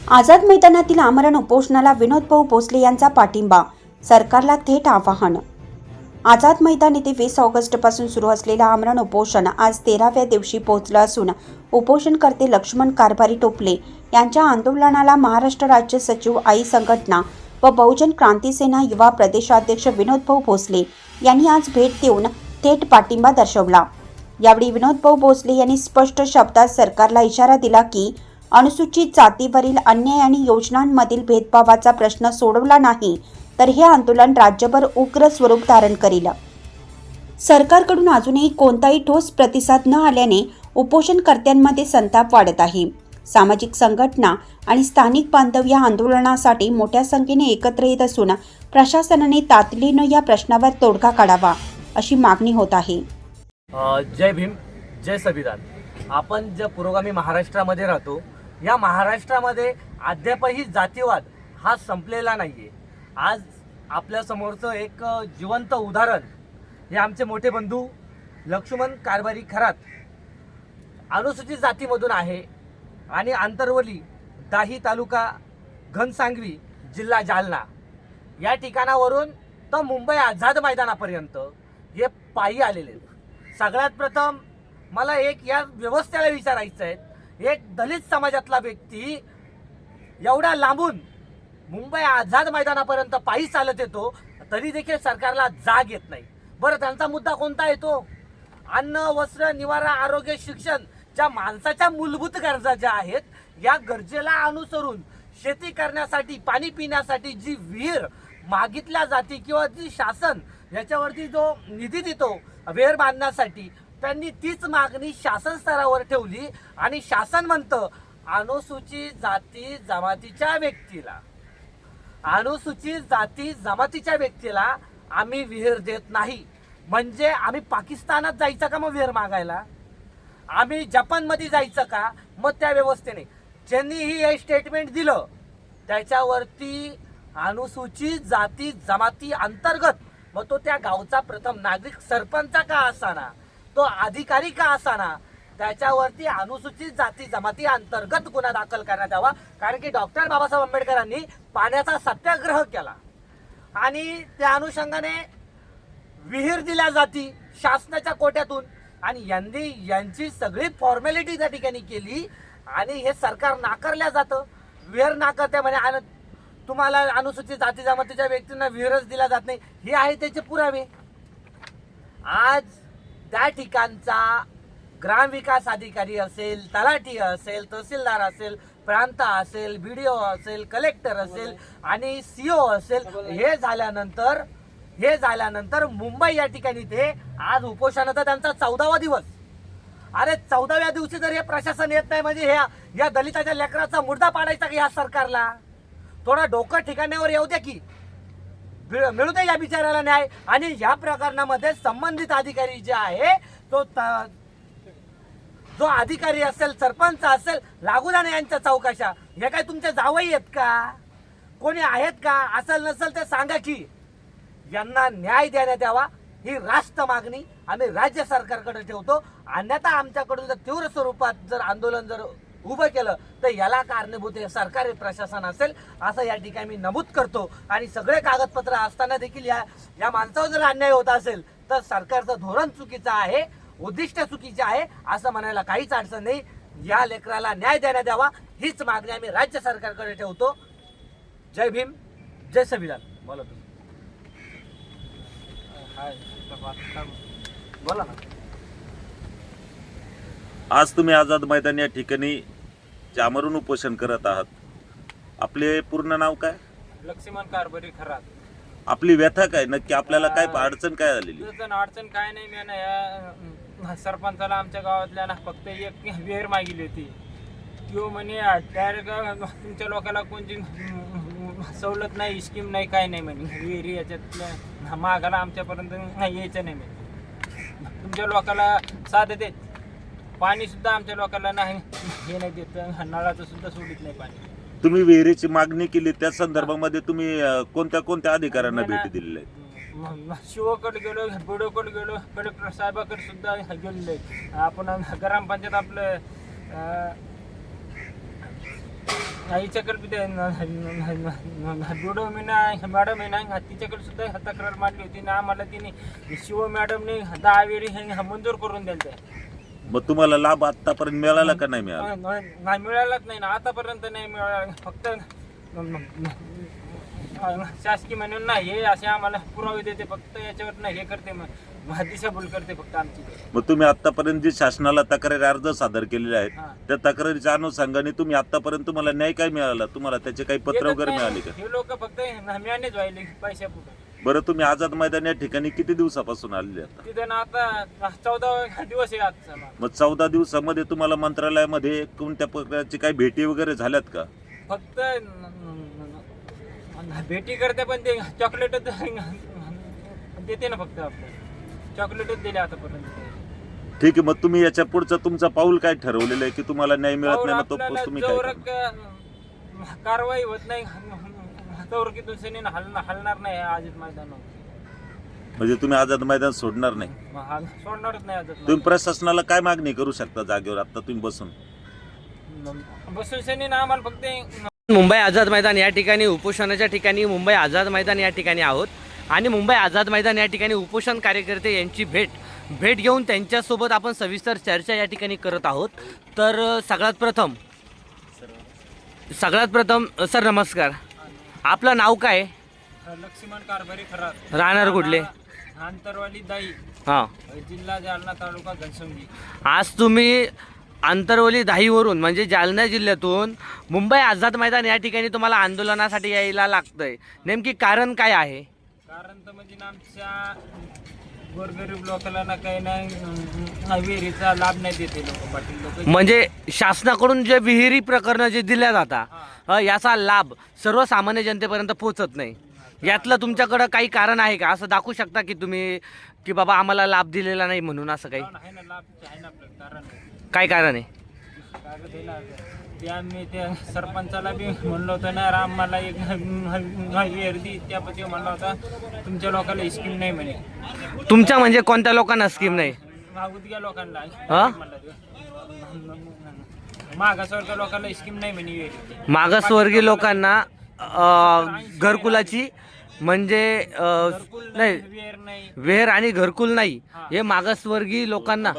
आझाद मैदानातील आमरण उपोषणाला विनोद भाऊ भोसले यांचा पाठिंबा सरकारला थेट आवाहन. आझाद मैदान येथे वीस ऑगस्टपासून सुरू असलेलं आमरण उपोषण आज तेराव्या दिवशी पोहोचलं असून उपोषणकर्ते लक्ष्मण कारभारी टोपले यांच्या आंदोलनाला महाराष्ट्र राज्य सचिव आई संघटना व बहुजन क्रांती सेना युवा प्रदेशाध्यक्ष विनोद भाऊ भोसले यांनी आज भेट देऊन थेट पाठिंबा दर्शवला. यावेळी विनोद भाऊ भोसले यांनी स्पष्ट शब्दात सरकारला इशारा दिला की अनुसूचित जातीवरील अन्याय आणि योजनांमधील भेदभावाचा प्रश्न सोडवला नाही तर हे आंदोलन राज्यभर उग्र स्वरूप धारण करील. सरकारकडून अजूनही कोणताही ठोस प्रतिसाद न आल्याने उपोषणकर्त्यांमध्ये संताप वाढत आहे. सामाजिक संघटना आणि स्थानिक बांधव या आंदोलनासाठी मोठ्या संख्येने एकत्र येत असून प्रशासनाने तातडीनं या प्रश्नावर तोडगा काढावा अशी मागणी होत आहे. जय भीम जय संविधान. आपण ज्या पुरोगामी महाराष्ट्रामध्ये राहतो या महाराष्ट्रामध्ये अद्यापही जातीवाद हा संपलेला नाही आहे आज आपल्यासमोरचं एक जिवंत उदाहरण हे आमचे मोठे बंधू लक्ष्मण कारभारी खरात अनुसूचित जातीमधून आहे आणि आंतरवली दाही तालुका घनसांगवी जिल्हा जालना. या ठिकाणावरून तर मुंबई आझाद मैदानापर्यंत हे पायी आलेले आहेत. सगळ्यात प्रथम मला एक या व्यवस्थेला विचारायचं आहे एक दलित समाजातला व्यक्ती एवढा लांबून मुंबई आझाद मैदानापर्यंत पायी चालत येतो तरी देखील सरकारला जाग येत नाही. बरं त्यांचा मुद्दा कोणता येतो? अन्न वस्त्र निवारा आरोग्य शिक्षण ज्या माणसाच्या मूलभूत गरजा ज्या आहेत या गरजेला अनुसरून शेती करण्यासाठी पाणी पिण्यासाठी जी विहीर मागितल्या जाती किंवा जी शासन याच्यावरती जो निधी देतो विहीर बांधण्यासाठी त्यांनी तीच मागणी शासन स्तरावर ठेवली आणि शासन म्हणतं अनुसूचित जाती जमातीच्या व्यक्तीला. अनुसूचित जाती जमातीच्या व्यक्तीला आम्ही विहीर देत नाही. म्हणजे आम्ही पाकिस्तानात जायचं का मग विहीर मागायला? आम्ही जपानमध्ये जायचं का? मग त्या व्यवस्थेने. ज्यांनीही हे स्टेटमेंट दिलं त्याच्यावरती अनुसूचित जाती जमाती अंतर्गत मग तो त्या गावचा प्रथम नागरिक सरपंच का असाना? तो अधिकारी का असाना? त्याच्यावरती अनुसूचित जाती जमाती अंतर्गत गुन्हा दाखल करण्यात यावा. कारण की डॉक्टर बाबासाहेब आंबेडकरांनी पाण्याचा सत्याग्रह केला. आणि त्या अनुषंगाने विहीर दिल्या जाती शासनाच्या कोट्यातून. आणि यांनी यांची सगळी फॉर्मॅलिटी त्या ठिकाणी केली. आणि हे सरकार नाकारल्या जातं. विहीर नाकारते म्हणे आणि तुम्हाला अनुसूचित जाती जमातीच्या व्यक्तींना विहीरच दिला जात नाही. हे आहे त्याचे पुरावे. आज त्या ठिकाणचा ग्रामविकास अधिकारी असेल तलाठी असेल तहसीलदार असेल प्रांत असेल बी डी ओ असेल कलेक्टर असेल आणि सीओ असेल हे झाल्यानंतर हे झाल्यानंतर मुंबई या ठिकाणी ते आज उपोषणाचा त्यांचा चौदावा दिवस. अरे चौदाव्या दिवशी जर हे प्रशासन येत नाही म्हणजे ह्या या दलिताच्या लेकराचा मुर्दा पाडायचा का या सरकारला? थोडा डोकं ठिकाण्यावर येऊ द्या की. मिळू दे या बिचाराला न्याय. आणि या प्रकरणामध्ये संबंधित अधिकारी जे आहे तो जो अधिकारी असेल सरपंच असेल लागू द्या ना यांच्या चौकशा. हे काय तुमचे जावई आहेत का? कोणी आहेत का? असेल नसेल ते सांगा की. यांना न्याय देण्यात यावा ही राष्ट्र मागणी आम्ही राज्य सरकारकडे ठेवतो. अन्यथा आमच्याकडून जर तीव्र स्वरूपात जर आंदोलन जर उभं केलं तर याला कारणीभूत हे सरकारी प्रशासन असेल असं या ठिकाणी मी नमूद करतो. आणि सगळे कागदपत्र असताना देखील या या माणसावर जर अन्याय होत असेल तर सरकारचं धोरण चुकीचं आहे उद्दिष्ट चुकीचे आहे असं म्हणायला काहीच अडचण नाही. या लेकराला न्याय देण्यात द्यावा हीच मागणी आम्ही राज्य सरकारकडे ठेवतो. जय भीम जय संविधान. बोला तुम्ही. बोला ना आज तुम्ही आझाद मैदान या ठिकाणी जामरून उपोषण करत आहात. आपले पूर्ण नाव काय? लक्ष्मण कारभारी खरात. आपली व्यथा काय? नक्की आपल्याला काय अडचण काय झालेली तुझं अडचण काय नाही मी ना या सरपंचाला आमच्या गावातल्या ना फक्त एक विहीर मागितली होती. किंवा म्हणे डायरेक्ट तुमच्या लोकांना कोणती सवलत नाही स्कीम नाही काय नाही म्हणे. विहिरी याच्यातल्या मागाला आमच्यापर्यंत नाही यायचं नाही म्हणे. तुमच्या लोकांना साधं देत पाणी सुद्धा आमच्या लोकांना नाही. हे नाही देत. नळाचं सुद्धा सोडित नाही पाणी. तुम्ही विहिरीची मागणी केली त्या संदर्भामध्ये तुम्ही अं, कोणत्या कोणत्या अधिकाऱ्यांना भेटी दिलेल्या आहेत? म- म- शिवकडे गेलो बुडोकडे गेलो कलेक्टर साहेबाकडे सुद्धा गेलेलो आहे आपण ग्रामपंचायत आपलं आईच्याकडे बी ते डोडो मीना मॅडम आहे ना तिच्याकडे सुद्धा तक्रार मांडली होती. ना आम्हाला तिने शिव मॅडमने दहा वेळी हे मंजूर करून ते मग तुम्हाला लाभ आतापर्यंत मिळाला का नाही मिळाला? नाही मिळालाच नाही ना. आतापर्यंत नाही मिळाला. फक्त शासकीय म्हणून नाही हे असे आम्हाला पुरावे देते. फक्त याच्यावर नाही हे करते मग. दिशाभूल करते फक्त आमची. मग तुम्ही आतापर्यंत जी शासनाला तक्रारी अर्ज सादर केलेले आहेत. त्या तक्रारीच्या अनुषंगाने तुम्ही आतापर्यंत तुम्हाला न्याय काय मिळाला? तुम्हाला त्याचे काही पत्र वगैरे नाही. मिळाले का? हे लोक फक्त म्यानेच व्हायले पैशा पुढे बरं तुम्ही आझाद मैदान या ठिकाणी किती दिवसापासून आलेले आता? तिथं ना आता चौदा दिवस आहे आजचा मग. मग चौदा दिवसामध्ये तुम्हाला मंत्रालयामध्ये कोणत्या प्रकारची काही भेटी वगैरे झाल्यात का? फक्त न- न- न- भेटी करते पण ते चॉकलेटच देते ना फक्त आपलं. चॉकलेटच दिले आतापर्यंत. ठीक आहे मग तुम्ही याच्या पुढचं तुमचं पाऊल काय ठरवलेलं आहे की तुम्हाला न्याय मिळत नाही मग तो तुम्ही काय करणार? कारवाई होत नाही. तोवर की दुसरीने हलणार हलणार नाही आजीत मैदानावर. म्हणजे तुम्ही आझाद मैदान सोडणार नाही. मग हा सोडणारच नाही आजीत तुम्ही प्रशासनाला काय मागणी करू शकता जागेवर आता तुम्ही बसून? मैदान बसून सेनेनं आम्हाला फक्त मुंबई आझाद मैदान या ठिकाणी उपोषणाच्या ठिकाणी मुंबई आझाद मैदान या ठिकाणी आहोत. आणि मुंबई आझाद मैदान या ठिकाणी उपोषण कार्यकर्ते यांची भेट भेट घेऊन त्यांच्यासोबत आपण सविस्तर चर्चा या ठिकाणी करत आहोत. तर अ, सगळ्यात प्रथम सगळ्यात प्रथम अ, सर नमस्कार. आपलं नाव काय? लक्ष्मण कारभारी खरात राहणार कुठले? आंतरवाली दाई. हां. जिल्हा जालना तालुका घनसंगी. आज तुम्ही आंतरवली दहावीवरून म्हणजे जालना जिल्ह्यातून मुंबई आझाद मैदान या ठिकाणी तुम्हाला आंदोलनासाठी यायला लागतंय. नेमकी कारण काय आहे? कारण तर म्हणजे आमच्या गोरगरीब लोकांना ना काही नाही विहिरीचा लाभ नाही देते लोक पाटील लोक. म्हणजे शासनाकडून जे विहिरी प्रकरणं जे दिल्या जातात अ, याचा लाभ सर्वसामान्य जनतेपर्यंत पोहोचत नाही. यातलं तुमच्याकडं काही कारण आहे का? असं दाखवू शकता की तुम्ही की बाबा आम्हाला लाभ दिलेला नाही म्हणून असं काही? आहे ना लाभ आहे ना आपलं कारण आहे. काय कारण आहे? कागद आहे ना ते आम्ही त्या सरपंचाला बी म्हणलं होतं ना राम मला एक विहीर दी. त्यापती म्हणला होता तुमच्या लोकांना स्कीम नाही म्हणे. तुमच्या म्हणजे कोणत्या लोकांना स्कीम नाही? मागुदग्या लोकांना. हा? म्हणलं ते. मागासवर्ग लोकांना स्कीम नाही म्हणे विहिरीची. मागासवर्गीय लोकांना अ, घरकुलाची म्हणजे अ, घरकुल नाही विहीर नाही. वेर आणि घरकुल नाही. हे मागासवर्गीय लोकांना.